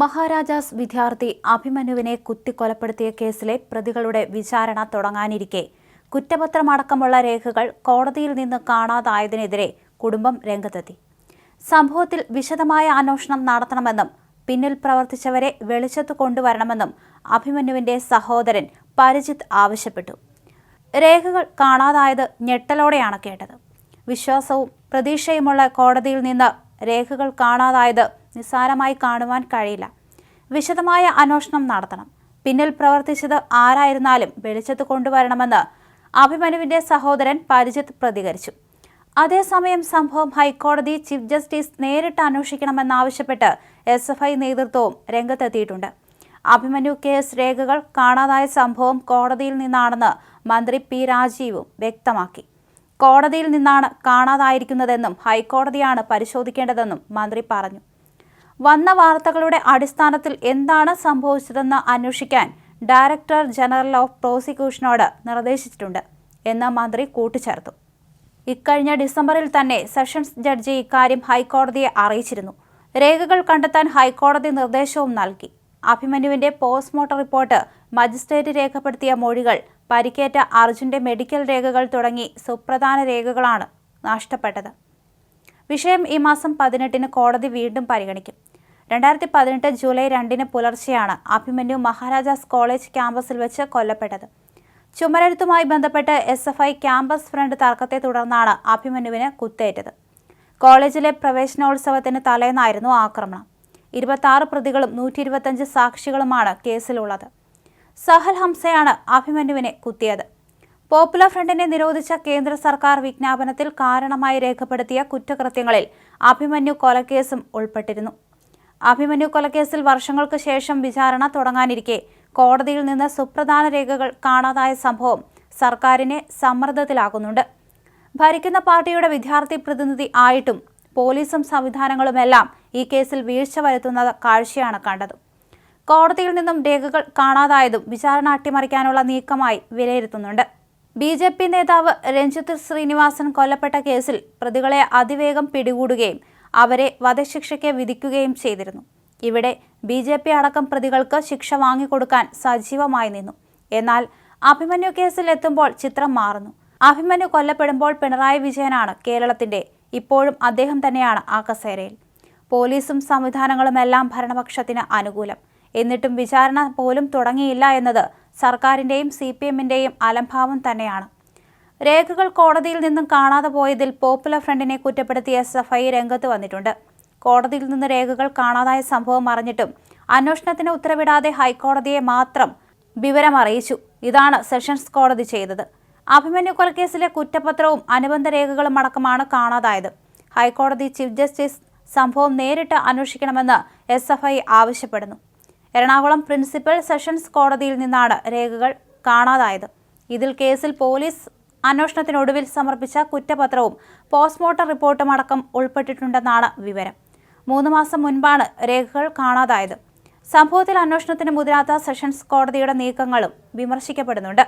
മഹാരാജാസ് വിദ്യാർത്ഥി അഭിമന്യുവിനെ കുത്തിക്കൊലപ്പെടുത്തിയ കേസിലെ പ്രതികളുടെ വിചാരണ തുടങ്ങാനിരിക്കെ. കുറ്റപത്രമടക്കമുള്ള രേഖകൾ കോടതിയിൽ നിന്ന് കാണാതായതിനെതിരെ കുടുംബം രംഗത്തെത്തി. സംഭവത്തിൽ വിശദമായ അന്വേഷണം നടത്തണമെന്നും പിന്നിൽ പ്രവർത്തിച്ചവരെ വെളിച്ചത്ത് കൊണ്ടുവരണമെന്നും അഭിമന്യുവിന്റെ സഹോദരൻ പരിജിത്ത് ആവശ്യപ്പെട്ടു. രേഖകൾ കാണാതായത് ഞെട്ടലോടെയാണ് കേട്ടത്. വിശ്വാസവും പ്രതീക്ഷയുമുള്ള കോടതിയിൽ നിന്ന് രേഖകൾ കാണാതായത് നിസ്സാരമായി കാണുവാൻ കഴിയില്ല. വിശദമായ അന്വേഷണം നടത്തണം. പിന്നിൽ പ്രവർത്തിച്ചത് ആരായിരുന്നാലും വെളിച്ചത്ത് കൊണ്ടുവരണമെന്ന് അഭിമന്യുവിന്റെ സഹോദരൻ പരിജിത്ത് പ്രതികരിച്ചു. അതേസമയം സംഭവം ഹൈക്കോടതി ചീഫ് ജസ്റ്റിസ് നേരിട്ട് അന്വേഷിക്കണമെന്നാവശ്യപ്പെട്ട് എസ് എഫ് ഐ നേതൃത്വവും രംഗത്തെത്തിയിട്ടുണ്ട്. അഭിമന്യു കേസ് രേഖകൾ കാണാതായ സംഭവം കോടതിയിൽ നിന്നാണെന്ന് മന്ത്രി പി രാജീവും വ്യക്തമാക്കി. കോടതിയിൽ നിന്നാണ് കാണാതായിരിക്കുന്നതെന്നും ഹൈക്കോടതിയാണ് പരിശോധിക്കേണ്ടതെന്നും മന്ത്രി പറഞ്ഞു. വന്ന വാർത്തകളുടെ അടിസ്ഥാനത്തിൽ എന്താണ് സംഭവിച്ചതെന്ന് അന്വേഷിക്കാൻ ഡയറക്ടർ ജനറൽ ഓഫ് പ്രോസിക്യൂഷനോട് നിർദ്ദേശിച്ചിട്ടുണ്ട് എന്ന് മന്ത്രി കൂട്ടിച്ചേർത്തു. ഇക്കഴിഞ്ഞ ഡിസംബറിൽ തന്നെ സെഷൻസ് ജഡ്ജി ഇക്കാര്യം ഹൈക്കോടതിയെ അറിയിച്ചിരുന്നു. രേഖകൾ കണ്ടെത്താൻ ഹൈക്കോടതി നിർദ്ദേശവും നൽകി. അഭിമന്യുവിന്റെ പോസ്റ്റ്മോർട്ടം റിപ്പോർട്ട് മജിസ്ട്രേറ്റ് രേഖപ്പെടുത്തിയ മൊഴികൾ പരിക്കേറ്റ അർജുന്റെ മെഡിക്കൽ രേഖകൾ തുടങ്ങി സുപ്രധാന രേഖകളാണ് നഷ്ടപ്പെട്ടത്. വിഷയം ഈ മാസം പതിനെട്ടിന് കോടതി വീണ്ടും പരിഗണിക്കും. രണ്ടായിരത്തി പതിനെട്ട് ജൂലൈ രണ്ടിന് പുലർച്ചെയാണ് അഭിമന്യു മഹാരാജാസ് കോളേജ് ക്യാമ്പസിൽ വെച്ച് കൊല്ലപ്പെട്ടത്. ചുമരെഴുത്തുമായി ബന്ധപ്പെട്ട് S F I campus front തർക്കത്തെ തുടർന്നാണ് അഭിമന്യുവിന് കുത്തേറ്റത്. കോളേജിലെ പ്രവേശനോത്സവത്തിന് തലേന്നായിരുന്നു ആക്രമണം. ഇരുപത്തി പ്രതികളും നൂറ്റി ഇരുപത്തഞ്ച് സാക്ഷികളുമാണ് കേസിലുള്ളത്. സഹൽ ഹംസയാണ് അഭിമന്യുവിനെ കുത്തിയത്. പോപ്പുലർ ഫ്രണ്ടിനെ നിരോധിച്ച കേന്ദ്ര സർക്കാർ വിജ്ഞാപനത്തിൽ കാരണമായി രേഖപ്പെടുത്തിയ കുറ്റകൃത്യങ്ങളിൽ അഭിമന്യു കൊലക്കേസും ഉൾപ്പെട്ടിരുന്നു. അഭിമന്യു കൊലക്കേസിൽ വർഷങ്ങൾക്ക് ശേഷം വിചാരണ തുടങ്ങാനിരിക്കെ കോടതിയിൽ നിന്ന് സുപ്രധാന രേഖകൾ കാണാതായ സംഭവം സർക്കാരിനെ സമ്മർദ്ദത്തിലാക്കുന്നുണ്ട്. ഭരിക്കുന്ന പാർട്ടിയുടെ വിദ്യാർത്ഥി പ്രതിനിധി ആയിട്ടും പോലീസും സംവിധാനങ്ങളുമെല്ലാം ഈ കേസിൽ വീഴ്ച വരുത്തുന്ന കാഴ്ചയാണ് കണ്ടത്. കോടതിയിൽ നിന്നും രേഖകൾ കാണാതായതും വിചാരണ അട്ടിമറിക്കാനുള്ള നീക്കമായി വിലയിരുത്തുന്നുണ്ട്. ബി ജെ പി നേതാവ് രഞ്ജിത്ത് ശ്രീനിവാസൻ കൊല്ലപ്പെട്ട കേസിൽ പ്രതികളെ അതിവേഗം പിടികൂടുകയും അവരെ വധശിക്ഷയ്ക്ക് വിധിക്കുകയും ചെയ്തിരുന്നു. ഇവിടെ ബി ജെ പി അടക്കം പ്രതികൾക്ക് ശിക്ഷ വാങ്ങിക്കൊടുക്കാൻ സജീവമായി നിന്നു. എന്നാൽ അഭിമന്യു കേസിൽ എത്തുമ്പോൾ ചിത്രം മാറുന്നു. അഭിമന്യു കൊല്ലപ്പെടുമ്പോൾ പിണറായി വിജയനാണ് കേരളത്തിന്റെ ഇപ്പോഴും അദ്ദേഹം തന്നെയാണ് ആ കസേരയിൽ. പോലീസും സംവിധാനങ്ങളുമെല്ലാം ഭരണപക്ഷത്തിന് അനുകൂലം. എന്നിട്ടും വിചാരണ പോലും തുടങ്ങിയില്ല എന്നത് സർക്കാരിന്റെയും സി പി എമ്മിന്റെയും അലംഭാവം തന്നെയാണ്. രേഖകൾ കോടതിയിൽ നിന്നും കാണാതെ പോയതിൽ പോപ്പുലർ ഫ്രണ്ടിനെ കുറ്റപ്പെടുത്തി എസ് എഫ് ഐ രംഗത്ത് വന്നിട്ടുണ്ട്. കോടതിയിൽ നിന്ന് രേഖകൾ കാണാതായ സംഭവം അറിഞ്ഞിട്ടും അന്വേഷണത്തിന് ഉത്തരവിടാതെ ഹൈക്കോടതിയെ മാത്രം വിവരം അറിയിച്ചു. ഇതാണ് സെഷൻസ് കോടതി ചെയ്തത്. അഭിമന്യു കൊലക്കേസിലെ കുറ്റപത്രവും അനുബന്ധ രേഖകളും അടക്കമാണ് കാണാതായത്. ഹൈക്കോടതി ചീഫ് ജസ്റ്റിസ് സംഭവം നേരിട്ട് അന്വേഷിക്കണമെന്ന് എസ് ആവശ്യപ്പെടുന്നു. എറണാകുളം പ്രിൻസിപ്പൽ സെഷൻസ് കോടതിയിൽ നിന്നാണ് രേഖകൾ കാണാതായത്. ഇതിൽ കേസിൽ പോലീസ് അന്വേഷണത്തിനൊടുവിൽ സമർപ്പിച്ച കുറ്റപത്രവും പോസ്റ്റ്മോർട്ടം റിപ്പോർട്ടും അടക്കം ഉൾപ്പെട്ടിട്ടുണ്ടെന്നാണ് വിവരം. മൂന്ന് മാസം മുൻപാണ് രേഖകൾ കാണാതായത്. സംഭവത്തിൽ അന്വേഷണത്തിന് മുതിരാത്ത സെഷൻസ് കോടതിയുടെ നീക്കങ്ങളും വിമർശിക്കപ്പെടുന്നുണ്ട്.